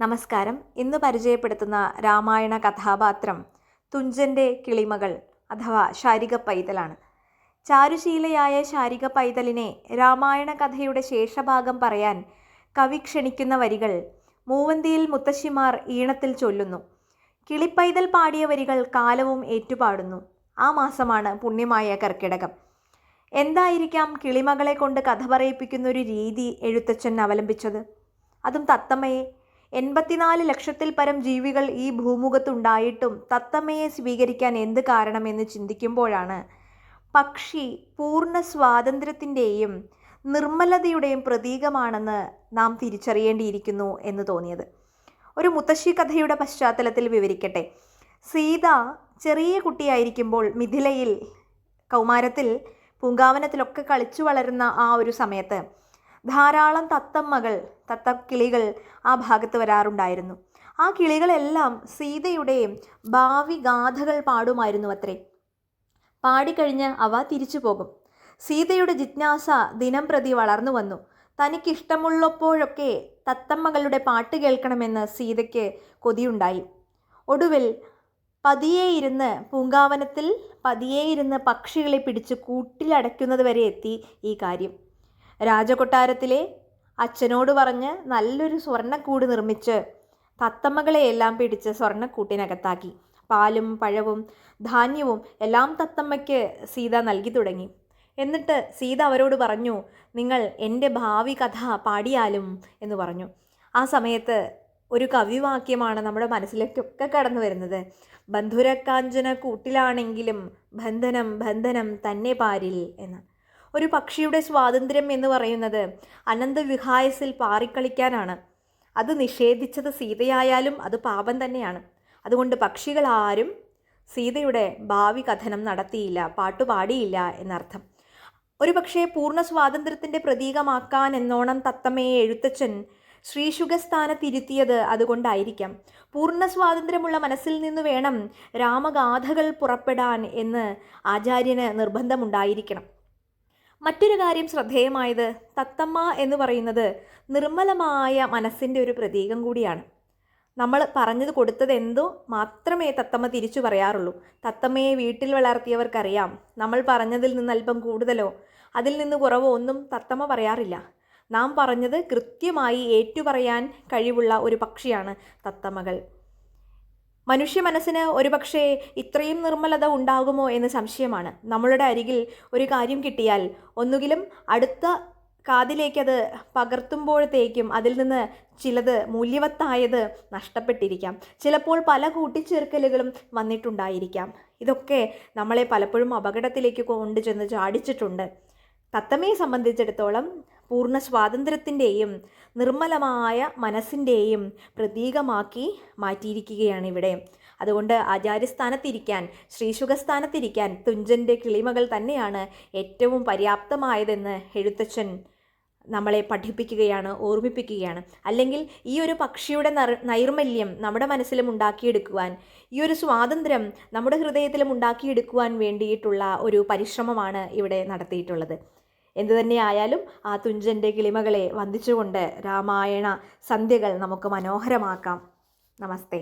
നമസ്കാരം. ഇന്ന് പരിചയപ്പെടുത്തുന്ന രാമായണ കഥാപാത്രം തുഞ്ചന്റെ കിളിമകൾ അഥവാ ശാരിക പൈതലാണ് ചാരുശീലയായ ശാരിക പൈതലിനെ രാമായണ കഥയുടെ ശേഷഭാഗം പറയാൻ കവി ക്ഷണിക്കുന്ന വരികൾ മൂവന്തിയിൽ മുത്തശ്ശിമാർ ഈണത്തിൽ ചൊല്ലുന്നു. കിളിപ്പൈതൽ പാടിയ വരികൾ കാലവും ഏറ്റുപാടുന്നു. ആ മാസമാണ് പുണ്യമായ കർക്കിടകം. എന്തായിരിക്കാം കിളിമകളെ കൊണ്ട് കഥ പറയിപ്പിക്കുന്നൊരു രീതി എഴുത്തച്ഛൻ അവലംബിച്ചത്? അതും തത്തമ്മയെ എൺപത്തിനാല് ലക്ഷത്തിൽ പരം ജീവികൾ ഈ ഭൂമുഖത്തുണ്ടായിട്ടും തത്തമ്മയെ സ്വീകരിക്കാൻ എന്ത് കാരണമെന്ന് ചിന്തിക്കുമ്പോഴാണ്. പക്ഷി പൂർണ സ്വാതന്ത്ര്യത്തിന്റെയും നിർമ്മലതയുടെയും പ്രതീകമാണെന്ന് നാം തിരിച്ചറിയേണ്ടിയിരിക്കുന്നു എന്ന് തോന്നിയത്. ഒരു മുത്തശ്ശി കഥയുടെ പശ്ചാത്തലത്തിൽ വിവരിക്കട്ടെ. സീത ചെറിയ കുട്ടിയായിരിക്കുമ്പോൾ മിഥിലയിൽ കൗമാരത്തിൽ പൂങ്കാവനത്തിലൊക്കെ കളിച്ചു വളരുന്ന ആ ഒരു സമയത്ത് ധാരാളം തത്തമ്മകൾ തത്തക്കിളികൾ ആ ഭാഗത്ത് വരാറുണ്ടായിരുന്നു. ആ കിളികളെല്ലാം സീതയുടെയും ഭാവി ഗാഥകൾ പാടുമായിരുന്നു അത്രേ. പാടിക്കഴിഞ്ഞ് അവ തിരിച്ചു പോകും. സീതയുടെ ജിജ്ഞാസ ദിനം പ്രതി വളർന്നു വന്നു. തനിക്കിഷ്ടമുള്ളപ്പോഴൊക്കെ തത്തമ്മകളുടെ പാട്ട് കേൾക്കണമെന്ന് സീതയ്ക്ക് കൊതിയുണ്ടായി. ഒടുവിൽ പതിയെ ഇരുന്ന് പൂങ്കാവനത്തിൽ പതിയെ ഇരുന്ന് പക്ഷികളെ പിടിച്ച് കൂട്ടിലടയ്ക്കുന്നത് വരെ എത്തി ഈ കാര്യം. രാജകൊട്ടാരത്തിലെ അച്ഛനോട് പറഞ്ഞ് നല്ലൊരു സ്വർണക്കൂട് നിർമ്മിച്ച് തത്തമ്മകളെയെല്ലാം പിടിച്ച് സ്വർണക്കൂട്ടിനകത്താക്കി. പാലും പഴവും ധാന്യവും എല്ലാം തത്തമ്മയ്ക്ക് സീത നൽകി തുടങ്ങി. എന്നിട്ട് സീത അവരോട് പറഞ്ഞു നിങ്ങൾ എന്റെ ഭാവി കഥ പാടിയാലും എന്ന് പറഞ്ഞു. ആ സമയത്ത് ഒരു കവിവാക്യമാണ് നമ്മുടെ മനസ്സിലേക്കൊക്കെ കടന്നു വരുന്നത്. ബന്ധുരക്കാഞ്ചന കൂട്ടിലാണെങ്കിലും ബന്ധനം ബന്ധനം തന്നെ പാരിൽ എന്ന്. ഒരു പക്ഷിയുടെ സ്വാതന്ത്ര്യം എന്ന് പറയുന്നത് അനന്തവിഹായസിൽ പാറിക്കളിക്കാനാണ്. അത് നിഷേധിച്ചത് സീതയായാലും അത് പാപം തന്നെയാണ്. അതുകൊണ്ട് പക്ഷികളാരും സീതയുടെ ഭാവി കഥനം നടത്തിയില്ല പാട്ടുപാടിയില്ല എന്നർത്ഥം. ഒരു പക്ഷേ പൂർണ സ്വാതന്ത്ര്യത്തിന്റെ പ്രതീകമാക്കാൻ എന്നോണം തത്തമ്മയെ എഴുത്തച്ഛൻ ശ്രീശുഖസ്ഥാനത്തിരുത്തിയത് അതുകൊണ്ടായിരിക്കാം. പൂർണ സ്വാതന്ത്ര്യമുള്ള മനസ്സിൽ നിന്ന് വേണം രാമഗാഥകൾ പുറപ്പെടാൻ എന്ന് ആചാര്യന് നിർബന്ധമുണ്ടായിരിക്കണം. മറ്റൊരു കാര്യം ശ്രദ്ധേയമായത് തത്തമ്മ എന്ന് പറയുന്നത് നിർമ്മലമായ മനസ്സിന്റെ ഒരു പ്രതീകം കൂടിയാണ്. നമ്മൾ പറഞ്ഞത് കൊടുത്തത് എന്തോ മാത്രമേ തത്തമ്മ തിരിച്ചു പറയാറുള്ളൂ. തത്തമ്മയെ വീട്ടിൽ വളർത്തിയവർക്കറിയാം. നമ്മൾ പറഞ്ഞതിൽ നിന്ന് അല്പം കൂടുതലോ അതിൽ നിന്ന് കുറവോ ഒന്നും തത്തമ്മ പറയാറില്ല. നാം പറഞ്ഞത് കൃത്യമായി ഏറ്റുപറയാൻ കഴിവുള്ള ഒരു പക്ഷിയാണ് തത്തമ്മകൾ. മനുഷ്യ മനസ്സിന് ഒരുപക്ഷെ ഇത്രയും നിർമ്മലത ഉണ്ടാകുമോ എന്ന് സംശയമാണ്. നമ്മളുടെ അരികിൽ ഒരു കാര്യം കിട്ടിയാൽ ഒന്നുകിലും അടുത്ത കാതിലേക്കത് പകർത്തുമ്പോഴത്തേക്കും അതിൽ നിന്ന് ചിലത് മൂല്യവത്തായത് നഷ്ടപ്പെട്ടിരിക്കാം. ചിലപ്പോൾ പല കൂട്ടിച്ചേർക്കലുകളും വന്നിട്ടുണ്ടായിരിക്കാം. ഇതൊക്കെ നമ്മളെ പലപ്പോഴും അപകടത്തിലേക്ക് കൊണ്ടുചെന്ന് ചാടിച്ചിട്ടുണ്ട്. തത്തമ്മയെ സംബന്ധിച്ചിടത്തോളം പൂർണ സ്വാതന്ത്ര്യത്തിന്റെയും നിർമ്മലമായ മനസ്സിന്റെയും പ്രതീകമാക്കി മാറ്റിയിരിക്കുകയാണ് ഇവിടെ. അതുകൊണ്ട് ആചാര്യസ്ഥാനത്തിരിക്കാൻ ശ്രീശുഖസ്ഥാനത്തിരിക്കാൻ തുഞ്ചന്റെ കിളിമകൾ തന്നെയാണ് ഏറ്റവും പര്യാപ്തമായതെന്ന് എഴുത്തച്ഛൻ നമ്മളെ പഠിപ്പിക്കുകയാണ് ഓർമ്മിപ്പിക്കുകയാണ്. അല്ലെങ്കിൽ ഈ ഒരു പക്ഷിയുടെ നൈർമല്യം നമ്മുടെ മനസ്സിലും ഉണ്ടാക്കിയെടുക്കുവാൻ ഈ ഒരു സ്വാതന്ത്ര്യം നമ്മുടെ ഹൃദയത്തിലും ഉണ്ടാക്കിയെടുക്കുവാൻ വേണ്ടിയിട്ടുള്ള ഒരു പരിശ്രമമാണ് ഇവിടെ നടത്തിയിട്ടുള്ളത്. എന്തു തന്നെയായാലും ആ തുഞ്ചന്റെ കിളിമകളെ വന്ദിച്ചുകൊണ്ട് രാമായണ സന്ധ്യകൾ നമുക്ക് മനോഹരമാക്കാം. നമസ്തേ.